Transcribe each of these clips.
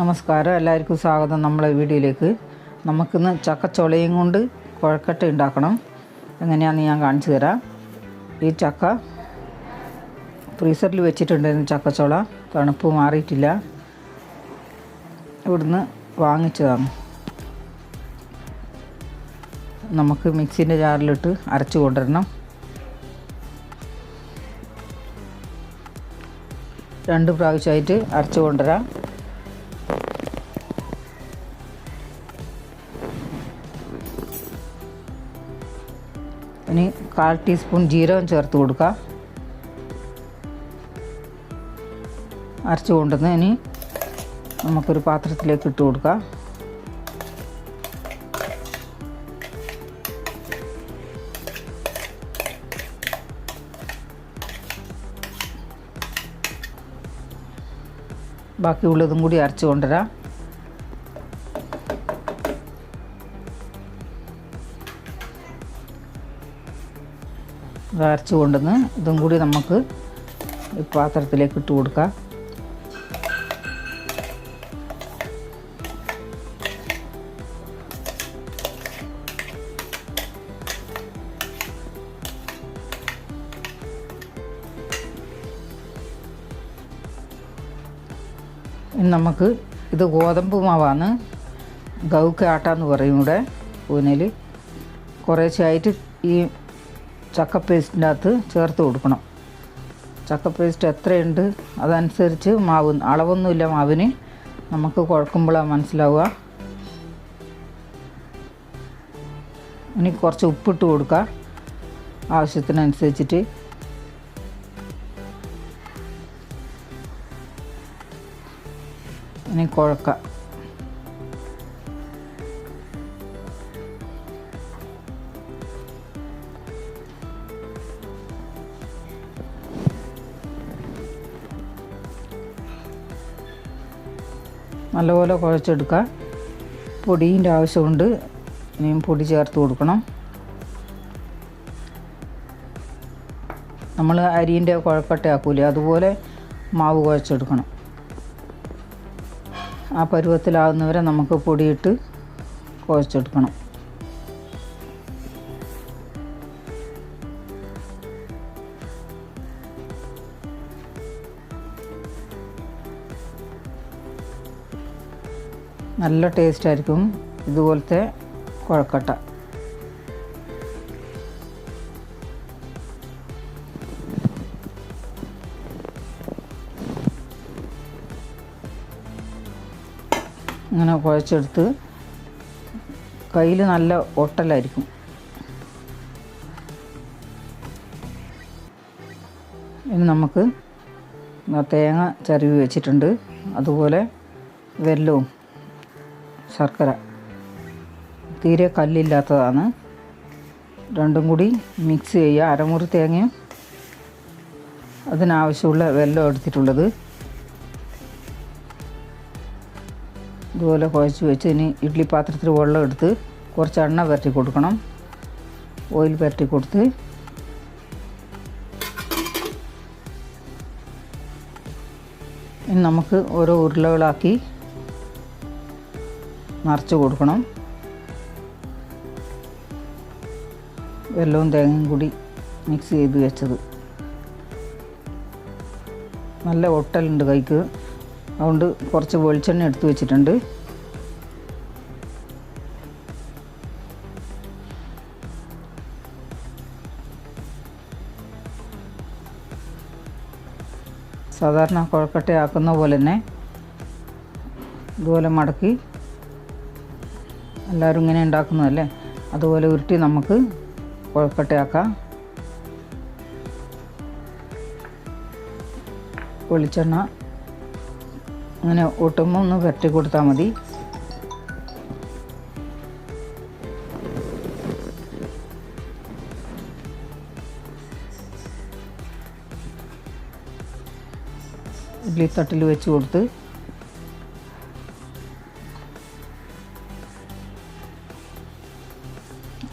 നമസ്കാരം. എല്ലാവർക്കും സ്വാഗതം നമ്മളെ വീഡിയോയിലേക്ക്. നമുക്കിന്ന് ചക്കച്ചുളയും കൊണ്ട് കുഴക്കട്ട ഉണ്ടാക്കണം. എങ്ങനെയാണെന്ന് ഞാൻ കാണിച്ചു തരാം. ഈ ചക്ക ഫ്രീസറിൽ വെച്ചിട്ടുണ്ടായിരുന്നു ചക്കച്ചുള തണുപ്പ് മാറിയിട്ടില്ല. ഇവിടുന്ന് വാങ്ങിച്ചതാണ്. നമുക്ക് മിക്സിന്റെ ജാറിലിട്ട് അരച്ച് കൊണ്ടുവരണം. രണ്ട് പ്രാവശ്യമായിട്ട് അരച്ച് കൊണ്ടുവരാം. കാൽ ടീസ്പൂൺ ജീരകം ചേർത്ത് കൊടുക്കുക അരച്ച് കൊണ്ടുവന്ന് ഇനി നമുക്കൊരു പാത്രത്തിലേക്ക് ഇട്ട് കൊടുക്കുക ബാക്കിയുള്ളതും കൂടി അരച്ചു കൊണ്ടുവരാം. അരച്ച് കൊണ്ടുവന്ന് ഇതും കൂടി നമുക്ക് പാത്രത്തിലേക്ക് ഇട്ട് കൊടുക്കാം. നമുക്ക് ഇത് ഗോതമ്പ് മാവാണ്. ഗൗക്ക് ആട്ടാന്ന് പറയും ഇവിടെ. പൂനയിൽ കുറേശ്ശായിട്ട് ഈ ചക്ക പേസ്റ്റിന്റെ അകത്ത് ചേർത്ത് കൊടുക്കണം. ചക്ക പേസ്റ്റ് എത്രയുണ്ട് അതനുസരിച്ച് മാവ് അളവൊന്നുമില്ല മാവിന്. നമുക്ക് കുഴക്കുമ്പോഴാണ് മനസ്സിലാവുക. ഇനി കുറച്ച് ഉപ്പിട്ട് കൊടുക്കുക. ആവശ്യത്തിനനുസരിച്ചിട്ട്. ഇനി കുഴക്കുക നല്ലപോലെ കുഴച്ചെടുക്കുക പൊടിന്റെ ആവശ്യമുണ്ട്. ഇനിയും പൊടി ചേർത്ത് കൊടുക്കണം. നമ്മൾ അരിന്റെ കുഴക്കട്ട ആക്കൂലേ അതുപോലെ മാവ് കുഴച്ചെടുക്കണം. ആ പരുവത്തിലാകുന്നവരെ നമുക്ക് പൊടിയിട്ട് കുഴച്ചെടുക്കണം. നല്ല ടേസ്റ്റ് ആയിരിക്കും ഇതുപോലത്തെ കുഴക്കട്ട. ഇങ്ങനെ കുഴച്ചെടുത്ത് കയ്യിൽ നല്ല ഒട്ടലായിരിക്കും. ഇനി നമുക്ക് തേങ്ങ ചരുവി വെച്ചിട്ടുണ്ട്. അതുപോലെ വെല്ലവും. ശർക്കര. തീരെ കല്ലില്ലാത്തതാണ്. രണ്ടും കൂടി മിക്സ് ചെയ്യുക. അരമുറി തേങ്ങയും അതിനാവശ്യമുള്ള വെല്ലം എടുത്തിട്ടുള്ളത്. ഇതുപോലെ കുഴച്ച് വെച്ച് ഇനി ഇഡ്ഡലി പാത്രത്തിൽ വെള്ളം എടുത്ത് കുറച്ച് എണ്ണ പുരട്ടി കൊടുക്കണം. ഓയിൽ പുരട്ടി കൊടുത്ത്. ഇനി നമുക്ക് ഓരോ ഉരുളകളാക്കി നിറച്ച് കൊടുക്കണം. വെല്ലവും തേങ്ങയും കൂടി മിക്സ് ചെയ്ത് വെച്ചത്. നല്ല ഒട്ടലുണ്ട് കൈക്ക്. അതുകൊണ്ട് കുറച്ച് വെളിച്ചെണ്ണ എടുത്ത് വെച്ചിട്ടുണ്ട്. സാധാരണ കുഴക്കട്ടയാക്കുന്ന പോലെ തന്നെ ഇതുപോലെ മടക്കി എല്ലാവരും ഇങ്ങനെ ഉണ്ടാക്കുന്നതല്ലേ? അതുപോലെ ഉരുട്ടി നമുക്ക് കൊഴക്കട്ടയാക്കാം വെളിച്ചെണ്ണ അങ്ങനെ ഒട്ടുമ്പോൾ ഒന്ന് വരട്ടി കൊടുത്താൽ മതി. ഇഡ്ലിത്തട്ടിൽ തട്ടിൽ വെച്ച് കൊടുത്ത്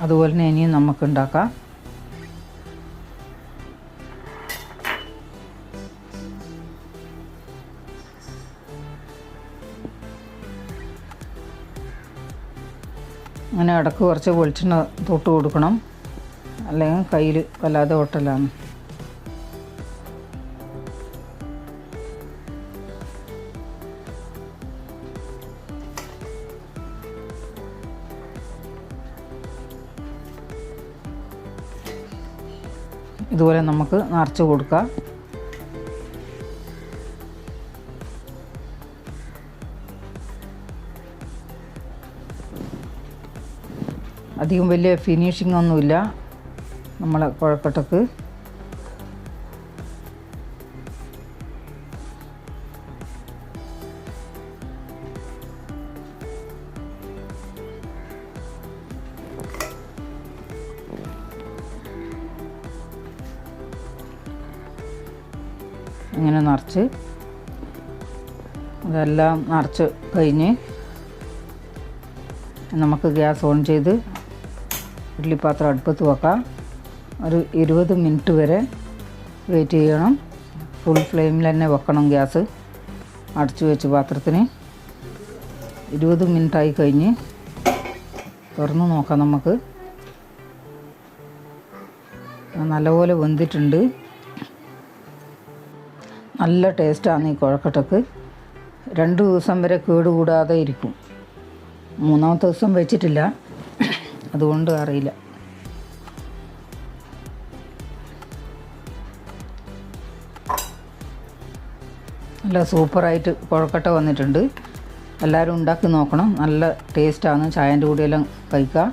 അതുപോലെ തന്നെ ഇനിയും നമുക്ക് ഉണ്ടാക്കാം. അങ്ങനെ ഇടയ്ക്ക് കുറച്ച് വെളിച്ചെണ്ണ തൊട്ട് കൊടുക്കണം. അല്ലെങ്കിൽ കയ്യിൽ വല്ലാതെ ഓട്ടലാണ് ഇതുപോലെ നമുക്ക് നിറച്ച് കൊടുക്കാം. അധികം വലിയ ഫിനിഷിംഗ് ഒന്നുമില്ല നമ്മളെ കുഴക്കട്ടക്ക്. ഇങ്ങനെ നിറച്ച്. ഇതെല്ലാം നിറച്ച് കഴിഞ്ഞ് നമുക്ക് ഗ്യാസ് ഓൺ ചെയ്ത് ഇഡ്ഡലിപ്പാത്രം അടുപ്പത്ത് വെക്കാം. ഒരു ഇരുപത് മിനിറ്റ് വരെ വെയിറ്റ് ചെയ്യണം. ഫുൾ ഫ്ലെയിമിൽ തന്നെ വെക്കണം ഗ്യാസ്. അടച്ചു വെച്ച് പാത്രത്തിന്. ഇരുപത് മിനിറ്റായി കഴിഞ്ഞ് തുറന്ന് നോക്കാം നമുക്ക്. നല്ലപോലെ വെന്തിട്ടുണ്ട്. നല്ല ടേസ്റ്റാണ് ഈ കുഴക്കട്ടക്ക്. രണ്ട് ദിവസം വരെ കേടുകൂടാതെ ഇരിക്കും. മൂന്നാമത്തെ ദിവസം വെച്ചിട്ടില്ല. അതുകൊണ്ട് അറിയില്ല. നല്ല സൂപ്പറായിട്ട് കുഴക്കട്ട വന്നിട്ടുണ്ട്. എല്ലാവരും ഉണ്ടാക്കി നോക്കണം. നല്ല ടേസ്റ്റാണ്. ചായന്റെ കൂടെയെല്ലാം കഴിക്കുക.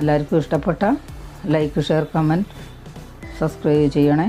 എല്ലാവർക്കും ഇഷ്ടപ്പെട്ട ലൈക്ക് ഷെയർ കമന്റ് സബ്സ്ക്രൈബ് ചെയ്യണേ.